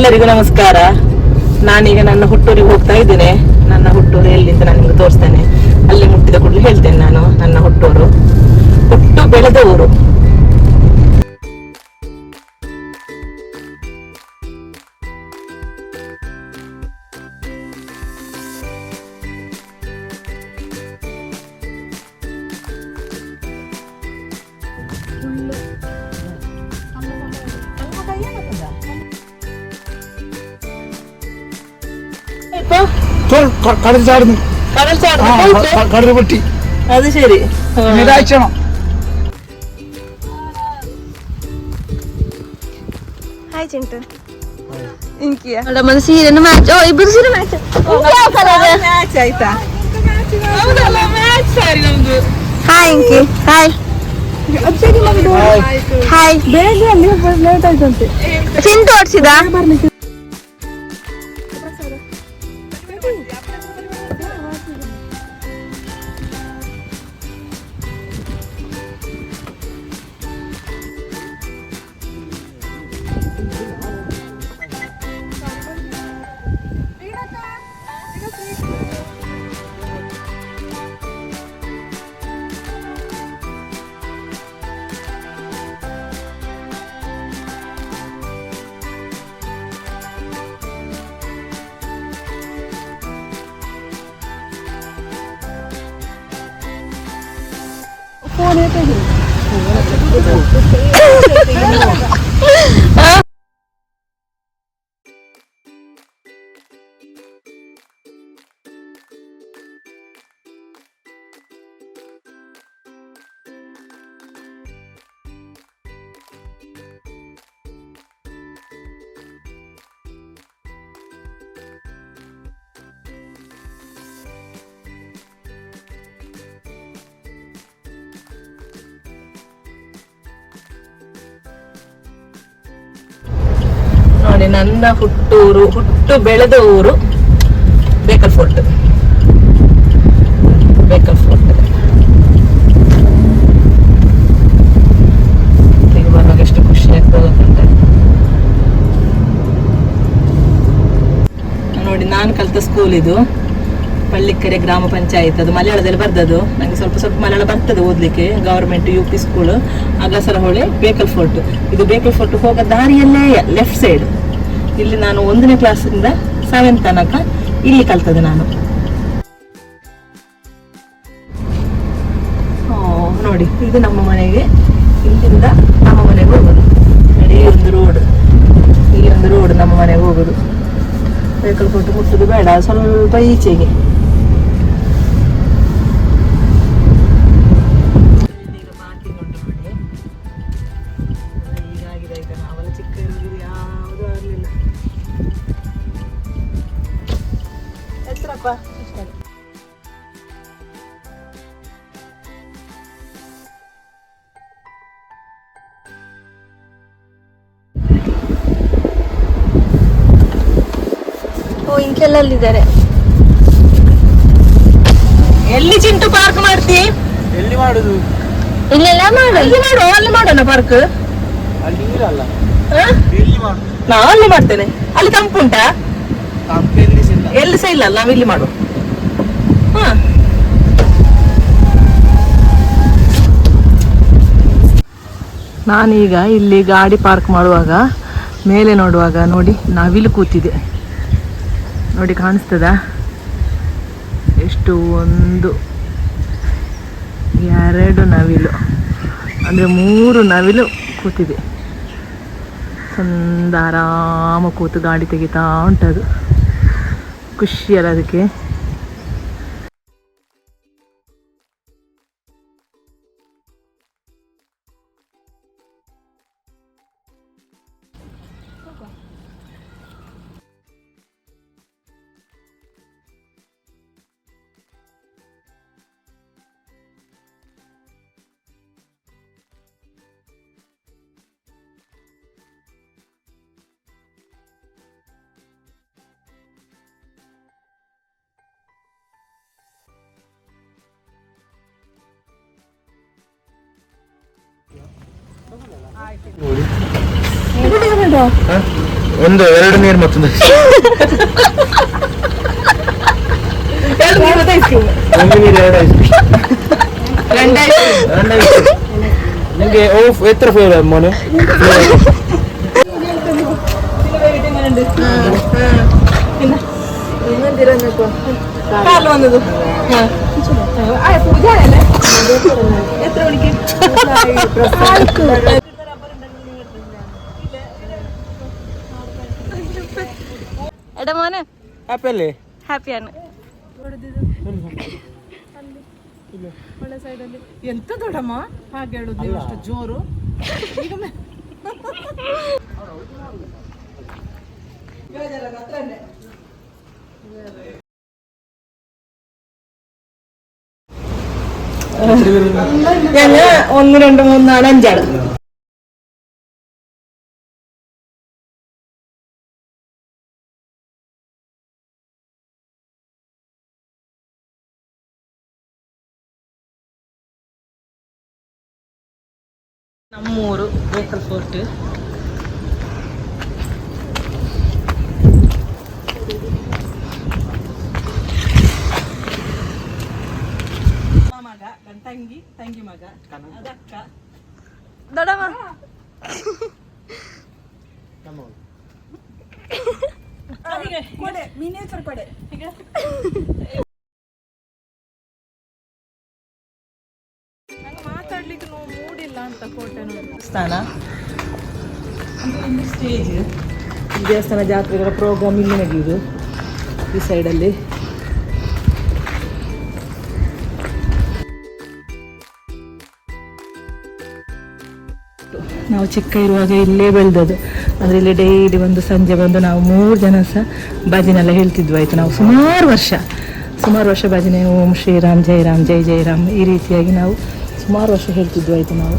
ಎಲ್ಲರಿಗೂ ನಮಸ್ಕಾರ. ನಾನೀಗ ನನ್ನ ಹುಟ್ಟೂರಿಗೆ ಹೋಗ್ತಾ ಇದ್ದೇನೆ. ನನ್ನ ಹುಟ್ಟೂರು ಎಲ್ಲಿಂದ ನಾನು ನಿಮ್ಗೆ ತೋರಿಸ್ತೇನೆ. ಅಲ್ಲಿ ಮುಟ್ಟಿದ ಕೂಡಲೇ ಹೇಳ್ತೇನೆ ನಾನು ನನ್ನ ಹುಟ್ಟೂರು. ಹುಟ್ಟು ಬೆಳೆದ ಊರು കടൽ ചാടുന്നു കടൽ ആ ചാടുന്നു ക- കടൽ പൊട്ടി അത് ശരി ആ. നിരാഴ്ചണം ಹಾಯ್ ಚಿಂಟು ಇಂಕಿಯ ನಮ್ಮದು ಸೀರೆನು ಮ್ಯಾಚ್ ಓ ಇಬ್ಬರು ಸೀರೆ ಮ್ಯಾಚ್ ಯಾವ ಕಲರ್ ಮ್ಯಾಚ್ ಆಯ್ತಾ ಹೌದಲ್ಲ ಮ್ಯಾಚ್ ಸಾರಿ ನಮ್ದು ಹಾಯ್ ಇಂಕಿ ಹಾಯ್ ಹಾಯ್ ಚಿಂಟು ನೋಡಿ ನನ್ನ ಹುಟ್ಟೂರು, ಹುಟ್ಟು ಬೆಳೆದ ಊರು ಬೇಕಲ್ ಫೋರ್ಟ್ ಬೇಕಲ್ ಫೋರ್ಟ್ ಬರುವಾಗ ಎಷ್ಟು ಖುಷಿ ಆಗ್ತದೆ ನೋಡಿ, ನಾನು ಕಲಿತ ಸ್ಕೂಲ್ ಇದು ಪಳ್ಳಿಕೆರೆ ಗ್ರಾಮ ಪಂಚಾಯತ್. ಅದು ಮಲಯಾಳದಲ್ಲಿ ಬರ್ದದು ನನಗೆ ಸ್ವಲ್ಪ ಸ್ವಲ್ಪ ಮಲಯಾಳ ಬರ್ತದೆ ಓದ್ಲಿಕ್ಕೆ. Government U P school Agasarahole Bekal fort ಇದು ಬೇಕಲ್ ಫೋರ್ಟ್ ಹೋಗೋ ದಾರಿಯಲ್ಲೇ ಲೆಫ್ಟ್ ಸೈಡ್ ಇಲ್ಲಿ ನಾನು ಒಂದನೇ ಕ್ಲಾಸಿಂದ ಸೆವೆನ್ ತನಕ ಇಲ್ಲಿ ಕಲ್ತದೆ ನಾನು. ನೋಡಿ, ಇದು ನಮ್ಮ ಮನೆಗೆ. ಇಲ್ಲಿಂದ ನಮ್ಮ ಮನೆಗೆ ಹೋಗೋದು. ನೋಡಿ ಒಂದು ರೋಡ್ ಈ ಒಂದು ರೋಡ್ ನಮ್ಮ ಮನೆಗೆ ಹೋಗೋದು. ವೆಹಿಕಲ್ ಕೊಟ್ಟು ಮುಟ್ಟುದು ಬೇಡ, ಸ್ವಲ್ಪ ಈಚೆಗೆ. ಓ ಇಂಕೆಲ್ಲ ಅಲ್ಲಿದ್ದಾರೆ ಎಲ್ಲಿ ಚಿಂಟು ಪಾರ್ಕ್ ಮಾಡ್ತಿ? ಎಲ್ಲಿ ಮಾಡುದು? ಇಲ್ಲೆಲ್ಲ ಮಾಡು. ಇಲ್ಲಿ ಮಾಡು ಅಲ್ಲಿ ಮಾಡೋಣ ಪಾರ್ಕ್ ಅಲ್ಲಿ ನೀರಲ್ಲ ಹಾ? ಎಲ್ಲಿ ಮಾಡುದು ನಾ ಅಲ್ಲಿ ಮಾಡ್ತೇನೆ. ಅಲ್ಲಿ ತಂಪುಂಟಾ ಸಿಲ್ಲ ಎಲ್ಲಿ ಸಹ ಇಲ್ಲ ನಾವು ಇಲ್ಲಿ ಮಾಡು. ಹಾ. ನಾನೀಗ ಇಲ್ಲಿ ಗಾಡಿ ಪಾರ್ಕ್ ಮಾಡುವಾಗ ಮೇಲೆ ನೋಡುವಾಗ ನೋಡಿ ನವಿಲು ಕೂತಿದೆ ನೋಡಿ ಕಾಣಿಸ್ತದ? ಎಷ್ಟು ಒಂದು, ಎರಡು ನವಿಲು. ಅಂದರೆ ಮೂರು ನವಿಲು ಕೂತಿದೆ. ಚಂದ ಆರಾಮ ಕೂತು ಗಾಡಿ ತೆಗಿತಾ ಉಂಟದು. ಖುಷಿ ಅಲ್ಲ ಅದಕ್ಕೆ. Okay. ಒಂದು ಎರಡು ನೀರು ಮತ್ತೊಂದು ನಿಮಗೆ ഓഫ് എത്ര ഫ്ലേവർ മോനെ? എത്ര മണിക്ക്? എടാ മോനെ ಆಪಲ್ ഹാപ്പിയാണ് ಎಂತ ದೊಡ್ಡಮ್ಮ ಹಾಗೆ ಹೇಳುದು ನೀವು ಅಷ್ಟು ಜೋರು ಈಗ ಮೆ- ഞങ്ങൾ ഒന്ന് രണ്ട് മൂന്ന് നാല് അഞ്ചാള് ನಮ್ಮೂರು ಬೇಕಲ್ ಫೋರ್ಟ್ ಮಗ ಗಂಡ ತಂಗಿ ತಂಗಿ ಮಗ ಅದಕ್ಕ ದೊಡ್ಡಮ್ಮ ಕೊಡೆ ಮಿನಿಯೇಚರ್ ಕೊಡೆ ನಂಗೆ ಸ್ಥಾನ? ಸ್ಟೇಜ್ ದೇವಸ್ಥಾನ ಜಾತ್ರೆಗಳ ಪ್ರೋಗ್ರಾಮ್ ಇಲ್ಲಿ ನಡೆಯುವುದು ಈ ಸೈಡಲ್ಲಿ ನಾವು ಚಿಕ್ಕ ಇರುವಾಗ ಇಲ್ಲೇ ಬೆಳೆದದ್ದು. ಆದರೆ ಇಲ್ಲಿ ಡೈಲಿ ಒಂದು ಸಂಜೆ ಬಂದು ನಾವು ಮೂರು ಜನ ಸಹ ಭಜನೆಲ್ಲ ಹೇಳ್ತಿದ್ವು ಆಯಿತು. ನಾವು ಸುಮಾರು ವರ್ಷ ಸುಮಾರು ವರ್ಷ ಭಜನೆ ಓಂ ಶ್ರೀರಾಮ್ ಜೈ ರಾಮ್ ಜೈ ಜೈ ರಾಮ್ ಈ ರೀತಿಯಾಗಿ ನಾವು ಸುಮಾರು ವರ್ಷ ಹೇಳ್ತಿದ್ವು ಆಯಿತು ನಾವು.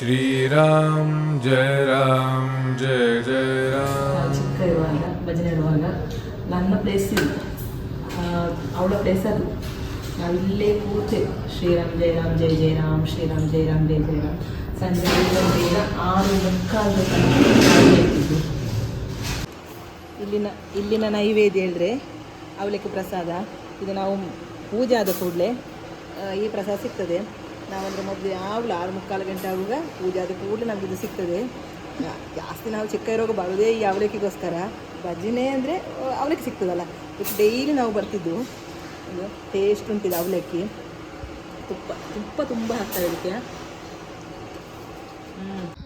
ಶ್ರೀರಾಮ್ ಜಯ ರಾಮ್ ಜಯ ಜಯ ರಾಮ್. ಚಿಕ್ಕ ಇರುವಾಗ, ಭಜನೆ ಇರುವಾಗ ನನ್ನ ಪ್ಲೇಸ್ ಇಲ್ಲ ಅವಳ ಪ್ಲೇಸ್ ಅದು. ನಾವಿಲ್ಲೇ ಕೂತೆ. ಶ್ರೀರಾಮ್ ಜಯ ರಾಮ್ ಜಯ ಜಯ ರಾಮ್, ಶ್ರೀರಾಮ್ ಜಯ ರಾಮ್ ಜಯ ಜಯ ರಾಮ್. ಸಂಜೆ ಬೇಗ ಆರು ಮುಕ್ಕಾಲು ಇಲ್ಲಿನ ಇಲ್ಲಿನ ನೈವೇದ್ಯ ಹೇಳಿದ್ರೆ ಅವಲಕ್ಕಿ ಪ್ರಸಾದ. ಇದು ನಾವು ಪೂಜೆ ಆದ ಕೂಡಲೇ ಈ ಪ್ರಸಾದ ಸಿಗ್ತದೆ. ನಾವಂದ್ರೆ ಮೊದಲು ಯಾವಾಗಲೂ ಆರು ಮುಕ್ಕಾಲು ಗಂಟೆ ಆಗುವಾಗ ಪೂಜೆ ಆದ ಕೂಡಲೇ ನಮ್ಗೆ ಇದು ಸಿಗ್ತದೆ. ಜಾಸ್ತಿ ನಾವು ಚಿಕ್ಕ ಇರುವಾಗ ಬರೋದೇ ಈ ಅವಲಕ್ಕಿಗೋಸ್ಕರ. ಭಜನೆ ಅಂದರೆ ಅವಲಕ್ಕಿ ಸಿಗ್ತದಲ್ಲ. ಇದು ಡೈಲಿ ನಾವು ಬರ್ತಿದ್ದು, ಇದು ಟೇಸ್ಟ್ ಉಂಟಿದೆ ಅವಲಕ್ಕಿ. ತುಪ್ಪ ತುಪ್ಪ ತುಂಬ ಹಾಕ್ತಾರೆ ಅದಕ್ಕೆ. ಹ್ಞೂ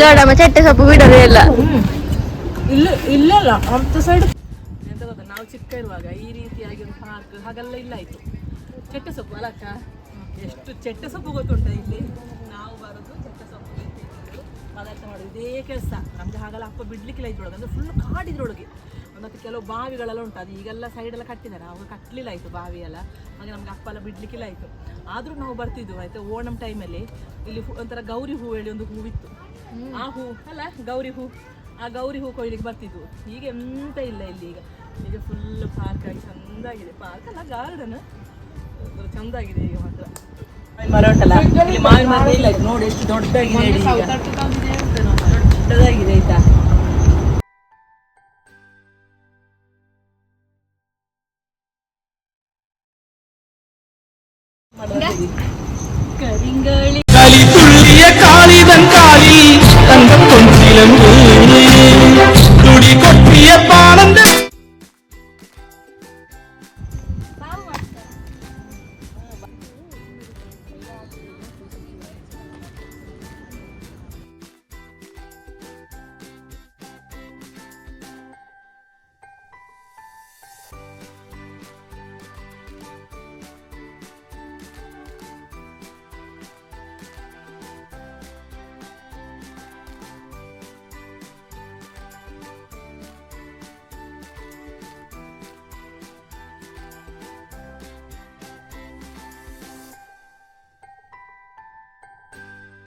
ದೊಡ್ಡಮ್ಮ ಚಟ್ಟೆ ಸೊಪ್ಪು ಬಿಡೋದೇ ಇಲ್ಲ. ಇಲ್ಲ ಇಲ್ಲಲ್ಲ ಅಂತ ಸೈಡ್ ಎಂತ ಗೊತ್ತಾ ನಾವು ಚಿಕ್ಕ ಇರುವಾಗ ಈ ರೀತಿಯಾಗಿ ಒಂದು ಪಾರ್ಕ್ ಹಾಗೆಲ್ಲ ಇಲ್ಲ ಆಯ್ತು. ಚೆಟ್ಟೆ ಸೊಪ್ಪು ಅಲ್ಲಕ್ಕ ಎಷ್ಟು ಚಟ್ಟೆ ಸೊಪ್ಪು ಗೊತ್ತುಂಟ ಇಲ್ಲಿ? ನಾವು ಬರೋದು ಚಟ್ಟೆ ಸೊಪ್ಪು ಪದಾರ್ಥ ಮಾಡೋದು ಇದೇ ಕೆಲಸ. ನಮ್ಗೆ ಹಾಗೆಲ್ಲ ಅಪ್ಪ ಬಿಡ್ಲಿಕ್ಕಿಲ್ಲ ಇದ್ರೊಳಗೆ. ಅಂದ್ರೆ ಫುಲ್ ಕಾಡಿದ್ರೊಳಗೆ. ಮತ್ತು ಕೆಲವು ಬಾವಿಗಳೆಲ್ಲ ಉಂಟು. ಅದು ಈಗೆಲ್ಲ ಸೈಡೆಲ್ಲ ಕಟ್ಟಿದ್ದಾರೆ. ಅವಾಗ ಕಟ್ಟಲಿಲ್ಲ ಆಯಿತು ಬಾವಿಯೆಲ್ಲ ಎಲ್ಲ. ಹಾಗೆ ನಮ್ಗೆ ಅಪ್ಪ ಎಲ್ಲ ಬಿಡಲಿಕ್ಕಿಲ್ಲ ಆಯಿತು. ಆದರೂ ನಾವು ಬರ್ತಿದ್ವು. ಆಯ್ತು ಓಣಂ ಟೈಮಲ್ಲಿ ಇಲ್ಲಿ ಒಂಥರ ಗೌರಿ ಹೂ ಹೇಳಿ ಒಂದು ಹೂವಿತ್ತು. ಆ ಹೂ ಅಲ್ಲ ಗೌರಿ ಹೂ. ಆ ಗೌರಿ ಹೂ ಕೊಯ್ಲಿಕ್ಕೆ ಬರ್ತಿದ್ವು. ಈಗ ಎಂತ ಇಲ್ಲ ಇಲ್ಲಿ ಈಗ. ಈಗ ಫುಲ್ ಪಾರ್ಕ್ ಆಗಿ ಚಂದಾಗಿದೆ. ಪಾರ್ಕ್ ಅಲ್ಲ ಗಾರ್ಡನ್ ಚಂದಾಗಿದೆ ಈಗ ಮಾತ್ರ. ಮರ ಉಂಟಲ್ಲ? ಮಾವಿನ ಮರ ಇಲ್ಲ. ನೋಡಿ ಎಷ್ಟು ದೊಡ್ಡದಾಗಿದೆ. ದೊಡ್ಡದಾಗಿದೆ ಆಯ್ತಾ? Ooh,